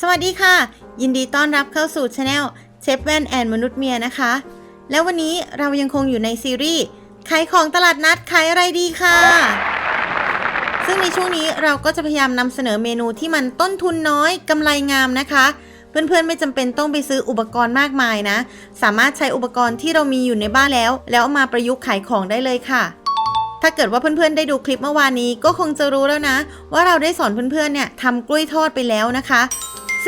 สวัสดีค่ะ ยินดีต้อนรับเข้าสู่ช anel เชฟแว่นแอนมนุษย์เมียนะคะ แล้ววันนี้เรายังคงอยู่ในซีรีส์ขายของตลาดนัดขายอะไรดีค่ะ ซึ่งในช่วงนี้เราก็จะพยายามนำเสนอเมนูที่มันต้นทุนน้อยกำไรงามนะคะ เพื่อนๆไม่จำเป็นต้องไปซื้ออุปกรณ์มากมายนะ สามารถใช้อุปกรณ์ที่เรามีอยู่ในบ้านแล้ว แล้วามาประยุกต์ขายของได้เลยค่ะถ้าเกิดว่าเพื่อนๆได้ดูคลิปเมื่อวานนี้ก็คงจะรู้แล้วนะ ว่าเราได้สอนเพื่อนๆเนี่ยทำกล้วยทอดไปแล้วนะคะ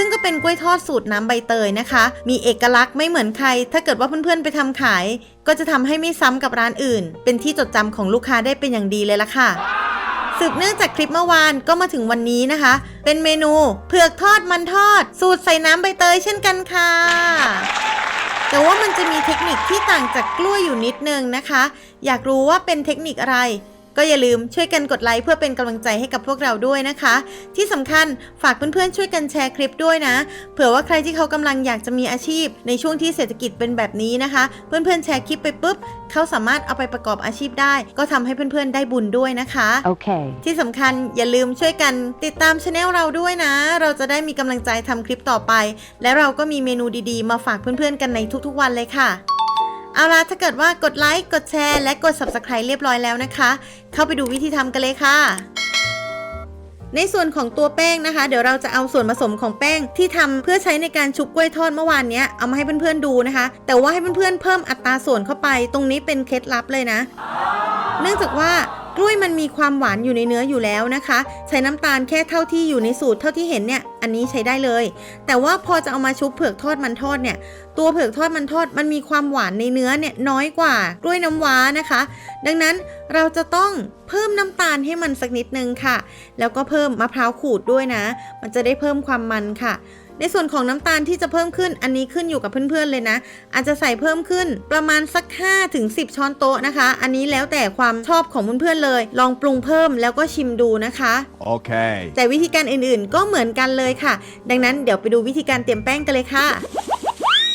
ซึ่งก็เป็นกล้วยทอดสูตรน้ำใบเตยนะคะ มีเอกลักษณ์ไม่เหมือนใคร ถ้าเกิดว่าเพื่อนๆไปทำขาย ก็จะทำให้ไม่ซ้ำกับร้านอื่น เป็นที่จดจำของลูกค้าได้เป็นอย่างดีเลยล่ะค่ะสืบเนื่องจากคลิปเมื่อวานก็มาถึงวันนี้นะคะ เป็นเมนูเผือกทอดมันทอด สูตรใส่น้ำใบเตยเช่นกันค่ะ แต่ว่ามันจะมีเทคนิคที่ต่างจากกล้วยอยู่นิดนึงนะคะ อยากรู้ว่าเป็นเทคนิคอะไร ก็อย่าลืมช่วยกันกดไลค์เพื่อเป็นกำลังใจให้กับพวกเราด้วยนะคะ ที่สำคัญฝากเพื่อนๆช่วยกันแชร์คลิปด้วยนะ เผื่อว่าใครที่เขากำลังอยากจะมีอาชีพ ในช่วงที่เศรษฐกิจเป็นแบบนี้นะคะ เพื่อนๆแชร์คลิปไปปุ๊บเขาสามารถเอาไปประกอบอาชีพได้ ก็ทำให้เพื่อนๆได้บุญด้วยนะคะ Okay. ที่สำคัญอย่าลืมช่วยกันติดตามช anel เราด้วยนะ เราจะได้มีกำลังใจทำคลิปต่อไป และเราก็มีเมนูดีๆ มาฝากเพื่อนๆกันในทุกๆวันเลยค่ะ เอาล่ะถ้าเกิดว่ากดไลค์กดแชร์ และกด subscribe เรียบร้อยแล้วนะคะ เข้าไปดูวิธีทำกันเลยค่ะ ในส่วนของตัวแป้งนะคะ เดี๋ยวเราจะเอาส่วนผสมของแป้งที่ทำเพื่อใช้ในการชุบกล้วยทอดเมื่อวานนี้เอามาให้เพื่อนๆดูนะคะ แต่ว่าให้เพื่อนๆเพิ่มอัตราส่วนเข้าไป ตรงนี้เป็นเคล็ดลับเลยนะ เนื่องจากว่า กล้วยมันมีความหวานอยู่ในเนื้ออยู่แล้วนะคะ ใช้น้ำตาลแค่เท่าที่อยู่ในสูตรเท่าที่เห็นเนี่ย อันนี้ใช้ได้เลย แต่ว่าพอจะเอามาชุบเผือกทอดมันทอดเนี่ย ตัวเผือกทอดมันทอดมันมีความหวานในเนื้อเนี่ยน้อยกว่ากล้วยน้ำว้านะคะ ดังนั้นเราจะต้องเพิ่มน้ำตาลให้มันสักนิดนึงค่ะ แล้วก็เพิ่มมะพร้าวขูดด้วยนะ มันจะได้เพิ่มความมันค่ะ ในส่วนของน้ำตาลที่จะเพิ่มขึ้นอันนี้ขึ้นอยู่กับเพื่อนๆเลยนะ อาจจะใส่เพิ่มขึ้นประมาณสัก5ถึง10 ช้อนโต๊ะนะคะ อันนี้แล้วแต่ความชอบของเพื่อนๆเลย ลองปรุงเพิ่มแล้วก็ชิมดูนะคะ Okay. แต่วิธีการอื่นๆก็เหมือนกันเลยค่ะ ดังนั้นเดี๋ยวไปดูวิธีการเตรียมแป้งกันเลยค่ะ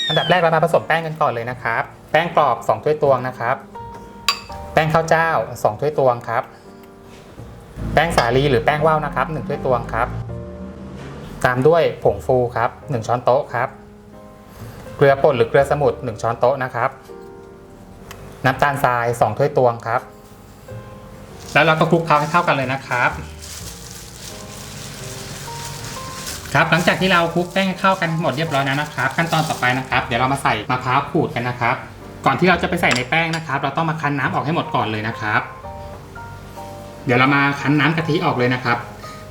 อันดับแรกเรามาผสมแป้งกันก่อนเลยนะครับ แป้งกรอบ 2 ถ้วยตวงนะครับ แป้งข้าวเจ้า 2 ถ้วยตวงครับ แป้งสาลีหรือแป้งว่าวนะครับ 1 ถ้วยตวงครับ ตามด้วยผงฟูครับ 1 ช้อนโต๊ะครับ เกลือป่นหรือเกลือสมุน1ช้อนโต๊ะนะครับ น้ำตาลทราย 2 ถ้วยตวงครับ แล้วเราก็คลุกเคล้าให้เข้ากันเลยนะครับ ครับ หลังจากที่เราคลุกแป้งให้เข้ากันหมดเรียบร้อยแล้วนะครับ ขั้นตอนต่อไปนะครับ เดี๋ยวเรามาใส่มะพร้าวขูดกันนะครับ ก่อนที่เราจะไปใส่ในแป้งนะครับ เราต้องมาคั้นน้ำออกให้หมดก่อนเลยนะครับ เดี๋ยวเรามาคั้นน้ำกะทิออกเลยนะครับ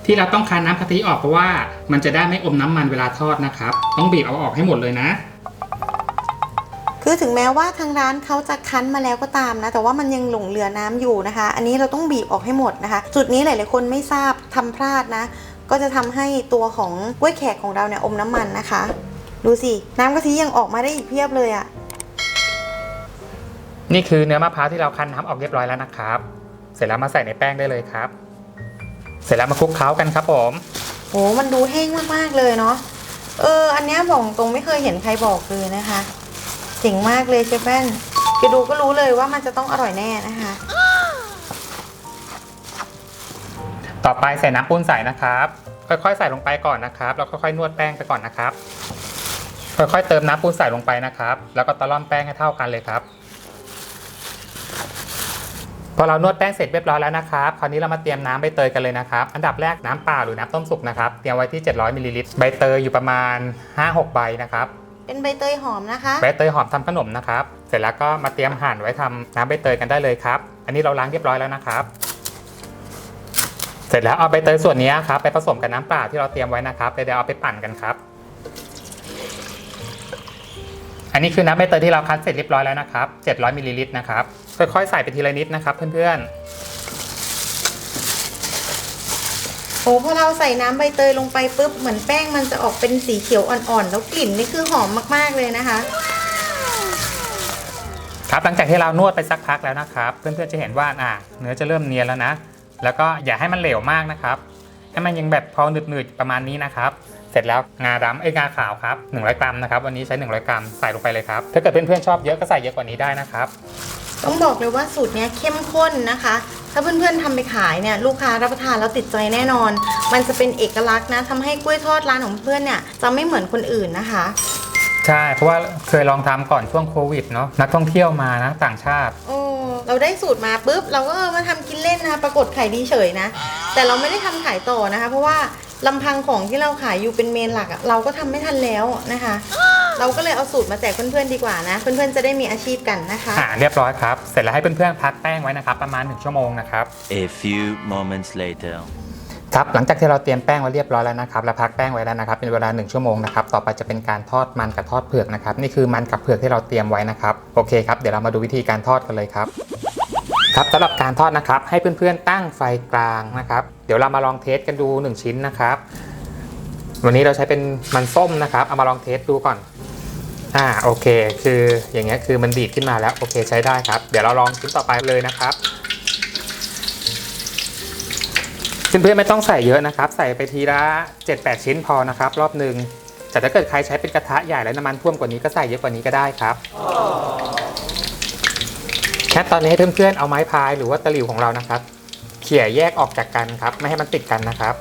ที่เราต้องคั้นน้ำกะทิออกเพราะว่ามันจะได้ไม่อมน้ำมันเวลาทอดนะครับ ต้องบีบเอาออกให้หมดเลยนะ คือถึงแม้ว่าทางร้านเขาจะคั้นมาแล้วก็ตามนะ แต่ว่ามันยังหลงเหลือน้ำอยู่นะคะ อันนี้เราต้องบีบออกให้หมดนะคะ จุดนี้หลาย ๆ คนไม่ทราบทำพลาดนะ ก็จะทำให้ตัวของกล้วยแขกของเราเนี่ยอมน้ำมันนะคะ ดูสิน้ำกะทิยังออกมาได้อีกเพียบเลยอะ นี่คือเนื้อมะพร้าวที่เราคั้นน้ำออกเรียบร้อยแล้วนะครับ เสร็จแล้วมาใส่ในแป้งได้เลยครับ เสร็จแล้วมาคลุกเคล้ากันครับผมโหมันดูแห้งมากๆเลยเนาะเออ อันเนี้ยบอกตรงไม่เคยเห็นใครบอกเลยนะคะเจ๋งมากเลยเชฟแว่นจะดูก็รู้เลยว่ามันจะต้องอร่อยแน่นะคะ ต่อไปใส่น้ำปูนใส่นะครับ ค่อยๆ ใส่ลงไปก่อนนะครับแล้วค่อยๆนวดแป้งไปก่อนนะครับ ค่อยๆเติมน้ำปูนใส่ลงไปนะครับ แล้วก็ตะล่อมแป้งให้เท่ากันเลยครับพ อเรานวดแป้งเสร็จเรียบร้อยแล้วนะครับ คราวนี้เรามาเตรียมน้ำใบเตยกันเลยนะครับ อันดับแรกน้ำเปล่าหรือน้ำต้มสุกนะครับ เตรียมไว้ที่ 700มิลลิลิตร ใบเตยอยู่ประมาณ 5-6 ใบนะครับ เป็นใบเตยหอมนะคะ ใบเตยหอมทำขนมนะครับ เสร็จแล้วก็มาเตรียมหั่นไว้ทำน้ำใบเตยกันได้เลยครับ อันนี้เราล้างเรียบร้อยแล้วนะครับ เสร็จแล้วเอาใบเตยส่วนนี้ครับไปผสมกับน้ำเปล่าที่เราเตรียมไว้นะครับเดี๋ยวเอาไปปั่นกันครับ อันนี้คือน้ำใบเตยที่เราคั้นเสร็จเรียบร้อยแล้วนะครับ 700มิลลิลิตรนะครับ ค่อยๆ ใส่ไปทีละนิดนะครับเพื่อนโอ้พอเราใส่น้ำใบเตยลงไปปุ๊บเหมือนแป้งมันจะออกเป็นสีเขียวอ่อนๆ แล้วกลิ่นนี่คือหอมมากๆเลยนะคะๆครับหลังจากที่เรานวดไปสักพักแล้วนะครับ เพื่อนๆจะเห็นว่าอ่าเนื้อจะเริ่มเนียนแล้วนะ แล้วก็อย่าให้มันเหลวมากนะครับ ให้มันยังแบบพอหนืดๆประมาณนี้นะครับ เสร็จแล้วงาดำเอ้ยงาขาวครับ100 กรัมนะครับวันนี้ใช้ 100 กรัมใส่ลงไปเลยครับถ้าเกิดเพื่อนๆชอบเยอะก็ใส่เยอะกว่านี้ได้นะครับต้องบอกเลยว่าสูตรเนี้ยเข้มข้นนะคะ ถ้าเพื่อนๆทำไปขายเนี่ยลูกค้ารับประทานแล้วติดใจแน่นอน มันจะเป็นเอกลักษณ์นะทำให้กล้วยทอดร้านของเพื่อนเนี่ยจะไม่เหมือนคนอื่นนะคะใช่ เพราะว่าเคยลองทำก่อนช่วงโควิดเนาะนักท่องเที่ยวมานะต่างชาติโอ้เราได้สูตรมาปุ๊บ เราก็เออมาทำกินเล่นนะคะปรากฏขายดีเฉยนะ แต่เราไม่ได้ทำขายต่อนะคะ เพราะว่า ลำพังของที่เราขายอยู่เป็นเมนหลักอะเราก็ทำไม่ทันแล้วนะคะ เราก็เลยเอาสูตรมาแจกเพื่อนๆดีกว่านะ เพื่อนๆจะได้มีอาชีพกันนะคะ อ่าเรียบร้อยครับ เสร็จแล้วให้เพื่อนๆพักแป้งไว้นะครับ ประมาณ 1 ชั่วโมงนะครับ A few moments later. ครับ หลังจากที่เราเตรียมแป้งไว้เรียบร้อยแล้วนะครับ แล้วพักแป้งไว้แล้วนะครับ เป็นเวลา 1 ชั่วโมงนะครับ ต่อไปจะเป็นการทอดมันกับทอดเผือกนะครับ นี่คือมันกับเผือกที่เราเตรียมไว้นะครับ โอเคครับ เดี๋ยวเรามาดูวิธีการทอดกันเลยครับ ครับสำหรับการทอดนะครับ ให้เพื่อนๆตั้งไฟกลางนะครับ เดี๋ยวเรามาลองเทสกันดู 1 ชิ้นนะครับ วันนี้เราใช้เป็นมันส้มนะครับเอามาลองเทสดูก่อนอ่าโอเค คืออย่างเงี้ยคือมันดีดขึ้นมาแล้วโอเคใช้ได้ครับ เดี๋ยวเราลองชิ้นต่อไปเลยนะครับเพื่อนๆไม่ต้องใส่เยอะนะครับ ใส่ไปทีละ 7-8 ชิ้นพอนะครับ รอบหนึ่งแต่ถ้าเกิดใครใช้เป็นกระทะใหญ่แล้วน้ำมันท่วมกว่านี้ก็ใส่เยอะกว่านี้ก็ได้ครับ แค่ตอนนี้ให้เพื่อนๆเอาไม้พายหรือว่าตะหลิวของเรานะครับ เขี่ยแยกออกจากกันครับ ไม่ให้มันติดกันนะครับ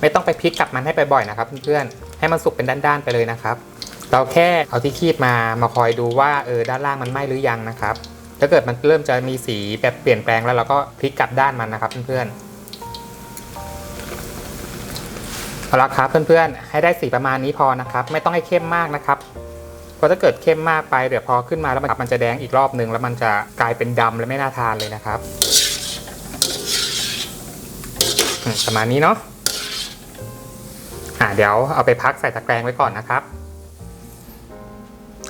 ไม่ต้องไปพลิกกลับมันให้ไปบ่อยนะครับเพื่อนๆ ให้มันสุกเป็นด้านๆไปเลยนะครับ เราแค่เอาที่คีบมามาคอยดูว่าเออด้านล่างมันไหม้หรือยังนะครับ ถ้าเกิดมันเริ่มจะมีสีแบบเปลี่ยนแปลงแล้วเราก็พลิกกลับด้านมันนะครับเพื่อนๆ เอาละครับเพื่อนๆ ให้ได้สีประมาณนี้พอนะครับ ไม่ต้องให้เข้มมากนะครับเพราะถ้าเกิดเข้มมากไปเดี๋ยวพอขึ้นมาแล้วมันมันจะแดงอีกรอบนึงแล้วมันจะกลายเป็นดำและไม่น่าทานเลยนะครับประมาณนี้เนาะอ่าเดี๋ยวเอาไปพักใส่ตะแกรงไว้ก่อนนะครับ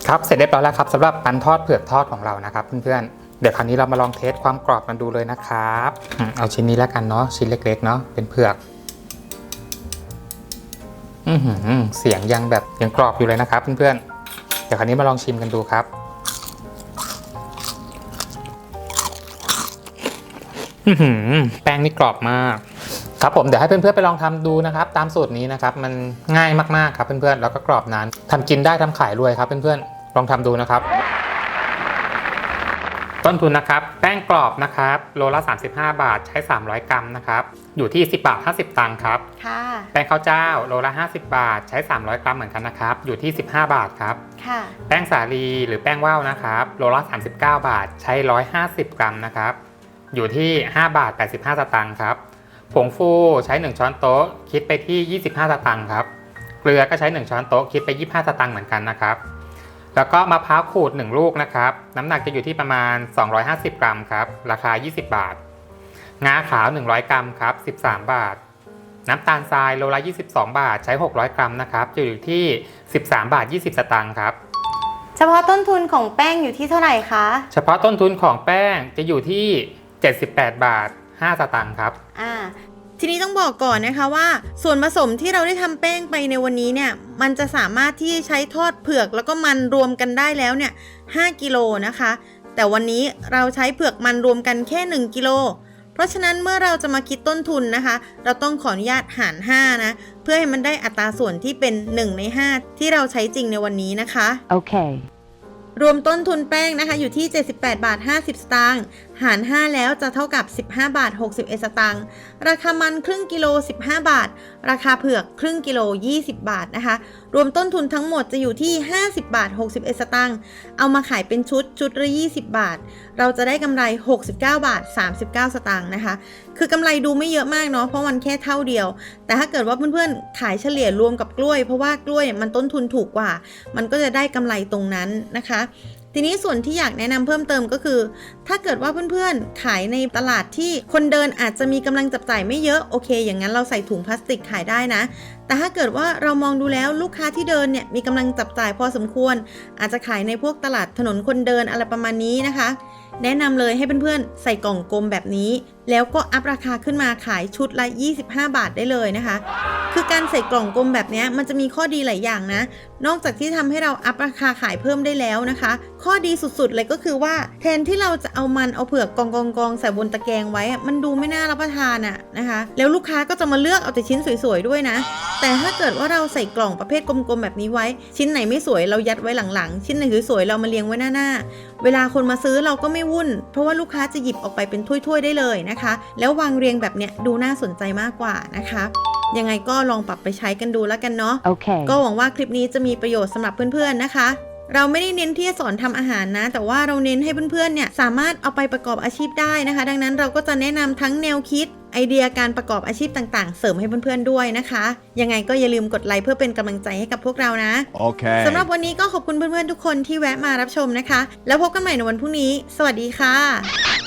ครับเสร็จเรียบร้อยแล้วครับสำหรับปันทอดเผือกทอดของเรานะครับเพื่อนๆเดี๋ยวคราวนี้เรามาลองเทสความกรอบกันดูเลยนะครับ เอาชิ้นนี้แล้วกันเนาะชิ้นเล็กๆเนาะเป็นเผือก เสียงยังแบบยังกรอบอยู่เลยนะครับเพื่อนๆ เดี๋ยวคราวนี้มาลองชิมกันดูครับ แป้งนี่กรอบมาก ครับผมเดี๋ยวให้เพื่อนๆไปลองทำดูนะครับ ตามสูตรนี้นะครับมันง่ายมากๆครับเพื่อนๆแล้วก็กรอบนานทำกินได้ทำขายรวยครับเพื่อนๆลองทำดูนะครับ ต้นทุนนะครับ แป้งกรอบนะครับ โลละ 35 บาทใช้ 300 กรัมนะครับ อยู่ที่ 10 บาท 50 ตังค์ครับ ค่ะ แป้งข้าวเจ้าโลละ 50 บาทใช้ 300 กรัมเหมือนกันนะครับ อยู่ที่ 15 บาทครับ ค่ะ แป้งสาลีหรือแป้งว่าวนะครับ โลละ 39 บาทใช้ 150 กรัมนะครับ อยู่ที่ 5 บาท 85 สตางค์ครับ ผงฟูใช้ 1 ช้อนโต๊ะ คิดไปที่ 25 สตางค์ครับ เกลือก็ใช้ 1 ช้อนโต๊ะ คิดไป 25 สตางค์เหมือนกันนะครับ แล้วก็มะพร้าวขูด 1 ลูกนะครับ น้ำหนักจะอยู่ที่ประมาณ 250 กรัมครับ ราคา 20 บาท งาขาว 100 กรัมครับ 13 บาท น้ำตาลทรายโลละ 22 บาท ใช้ 600 กรัมนะครับ จะอยู่ที่ 13 บาท 20 สตางค์ครับ เฉพาะต้นทุนของแป้งอยู่ที่เท่าไหร่คะ เฉพาะต้นทุนของแป้งจะอยู่ที่ 78 บาท 5 สตางค์ครับ อ่า ทีนี้ต้องบอกก่อนนะคะว่า ส่วนผสมที่เราได้ทำแป้งไปในวันนี้เนี่ยมันจะสามารถที่ใช้ทอดเผือกแล้วก็มันรวมกันได้แล้วเนี่ย5กิโลนะคะ แต่วันนี้เราใช้เผือกมันรวมกันแค่ 1กิโลเพราะฉะนั้นเมื่อเราจะมาคิดต้นทุนนะคะ เราต้องขออนุญาตหาร 5 นะ เพื่อให้มันได้อัตราส่วนที่เป็น 1 ใน 5 ที่เราใช้จริงในวันนี้นะคะ Okay. รวมต้นทุนแป้งนะคะ อยู่ที่ 78 บาท 50 สตางค์หาร 5 แล้วจะเท่ากับ 15 บาท 61 สตางค์ ราคามันครึ่งกิโล 15 บาท ราคาเผือกครึ่งกิโล 20 บาทนะคะ รวมต้นทุนทั้งหมดจะอยู่ที่ 50 บาท 61 สตางค์ เอามาขายเป็นชุดชุดละ 20 บาท เราจะได้กำไร 69 บาท 39 สตางค์นะคะ คือกำไรดูไม่เยอะมากเนาะ เพราะมันแค่เท่าเดียว แต่ถ้าเกิดว่าเพื่อนๆ ขายเฉลี่ยรวมกับกล้วย เพราะว่ากล้วยมันต้นทุนถูกกว่า มันก็จะได้กำไรตรงนั้นนะคะ ทีนี้ส่วนที่อยากแนะนำเพิ่มเติมก็คือ ถ้าเกิดว่าเพื่อนๆ ขายในตลาดที่คนเดินอาจจะมีกำลังจับจ่ายไม่เยอะโอเค อย่างนั้นเราใส่ถุงพลาสติกขายได้นะ แต่ถ้าเกิดว่าเรามองดูแล้วลูกค้าที่เดินเนี่ยมีกำลังจับจ่ายพอสมควร อาจจะขายในพวกตลาดถนนคนเดินอะไรประมาณนี้นะคะ แนะนำเลยให้เพื่อนๆ ใส่กล่องกลมแบบนี้แล้วก็อัพราคาขึ้นมาขายชุดละ 25 บาทได้เลยนะคะ คือการใส่กล่องกลมแบบนี้มันจะมีข้อดีหลายอย่างนะ นอกจากที่ทำให้เราอัพราคาขายเพิ่มได้แล้วนะคะ ข้อดีสุดๆเลยก็คือว่าแทนที่เราจะเอามันเอาเผือกกองกองกองๆใส่บนตะแกรงไว้ มันดูไม่น่ารับประทานอะนะคะ แล้วลูกค้าก็จะมาเลือกเอาแต่ชิ้นสวยๆด้วยนะ แต่ถ้าเกิดว่าเราใส่กล่องประเภทกลมๆแบบนี้ไว้ ชิ้นไหนไม่สวยเรายัดไว้หลังๆ ชิ้นไหนสวยๆเรามาเรียงไว้หน้าๆ เวลาคนมาซื้อเราก็ไม่วุ่น เพราะว่าลูกค้าจะหยิบออกไปเป็นถ้วยๆได้เลยนะคะ แล้ววางเรียงแบบเนี้ยดูน่าสนใจมากกว่านะคะยังไงก็ลองปรับไปใช้กันดูแล้วกันเนาะ Okay. ก็หวังว่าคลิปนี้จะมีประโยชน์สำหรับเพื่อนๆนะคะ เราไม่ได้เน้นที่จะสอนทำอาหารนะ แต่ว่าเราเน้นให้เพื่อนๆเนี่ยสามารถเอาไปประกอบอาชีพได้นะคะ ดังนั้นเราก็จะแนะนำทั้งแนวคิดไอเดียการประกอบอาชีพต่างๆ เสริมให้เพื่อนๆด้วยนะคะ ยังไงก็อย่าลืมกดไลค์เพื่อเป็นกำลังใจให้กับพวกเรานะ Okay. สำหรับวันนี้ก็ขอบคุณเพื่อนๆทุกคนที่แวะมารับชมนะคะ แล้วพบกันใหม่ในวันพรุ่งนี้ สวัสดีค่ะ